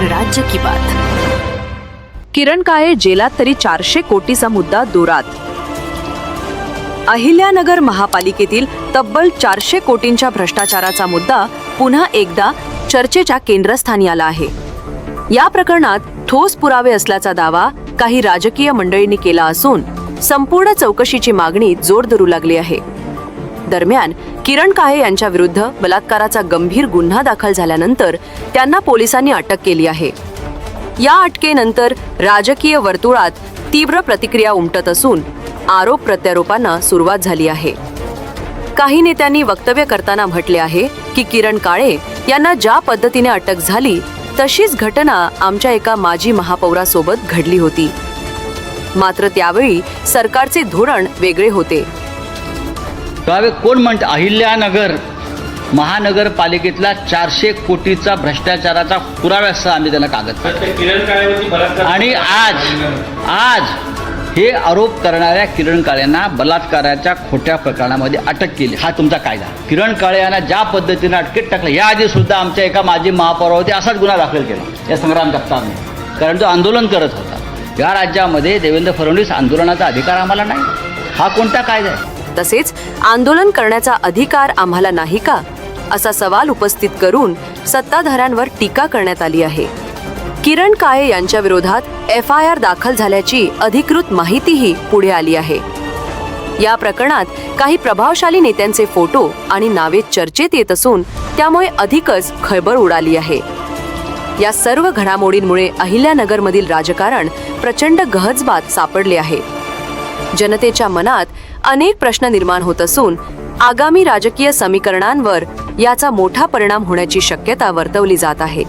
राज्य की बात। किरण काळे जेलात तरी चारशे कोटीचा मुद्दा दोरात. अहिल्यानगर महापालिकेतील तब्बल चारशे कोटींच्या भ्रष्टाचाराचा मुद्दा पुन्हा एकदा चर्चेच्या केंद्रस्थानी आला आहे. या प्रकरणात ठोस पुरावे असल्याचा दावा काही राजकीय मंडळींनी केला असून संपूर्ण चौकशीची मागणी जोर धरू लागली आहे. दरम्यान किरण काळे यांच्या विरुद्ध बलात्काराचा गंभीर गुन्हा दाखल झाल्यानंतर त्यांना पोलिसांनी अटक केली आहे. या अटकेनंतर राजकीय वर्तुळात तीव्र प्रतिक्रिया उमटत असून आरोप प्रत्यारोपांना सुरुवात झाली आहे. काही नेत्यांनी वक्तव्य करताना म्हटले आहे की किरण काळे यांना ज्या पद्धतीने अटक झाली तशीच घटना आमच्या एका माजी महापौरासोबत घडली होती. मात्र त्यावेळी सरकारचे धोरण वेगळे होते. त्यावे कोण म्हणतं? अहिल्यानगर महानगरपालिकेतला चारशे कोटीचा भ्रष्टाचाराचा पुरावा असं आम्ही त्यांना कागद आणि आज आज हे आरोप करणाऱ्या किरण काळेंना बलात्काराच्या खोट्या प्रकरणामध्ये अटक केली. हा तुमचा कायदा. किरण काळे यांना ज्या पद्धतीने अटकेत टाकलं याआधी सुद्धा आमच्या एका माजी महापौरावरती असाच गुन्हा दाखल केला. या संग्राम जगतापने कारण तो आंदोलन करत होता. या राज्यामध्ये देवेंद्र फडणवीस आंदोलनाचा अधिकार आम्हाला नाही. हा कोणता कायदा आहे? तसेच आंदोलन करण्याचा अधिकार आम्हाला नाही का? असा सवाल उपस्थित करून सत्ताधाऱ्यांवर टीका करण्यात आली आहे. किरण काळे यांच्या विरोधात एफ आय आर दाखल झाल्याची अधिकृत माहितीही पुढे आली आहे. या प्रकरणात काही प्रभावशाली नेत्यांचे फोटो आणि नावे चर्चेत येत असून त्यामुळे अधिकच खळबळ उडाली आहे. या सर्व घडामोडींमुळे अहिल्यानगरमधील राजकारण प्रचंड गहजबात सापडले आहे. जनतेच्या मनात अनेक प्रश्न निर्माण होत असून आगामी राजकीय समीकरणांवर याचा मोठा परिणाम होण्याची शक्यता वर्तवली जात आहे.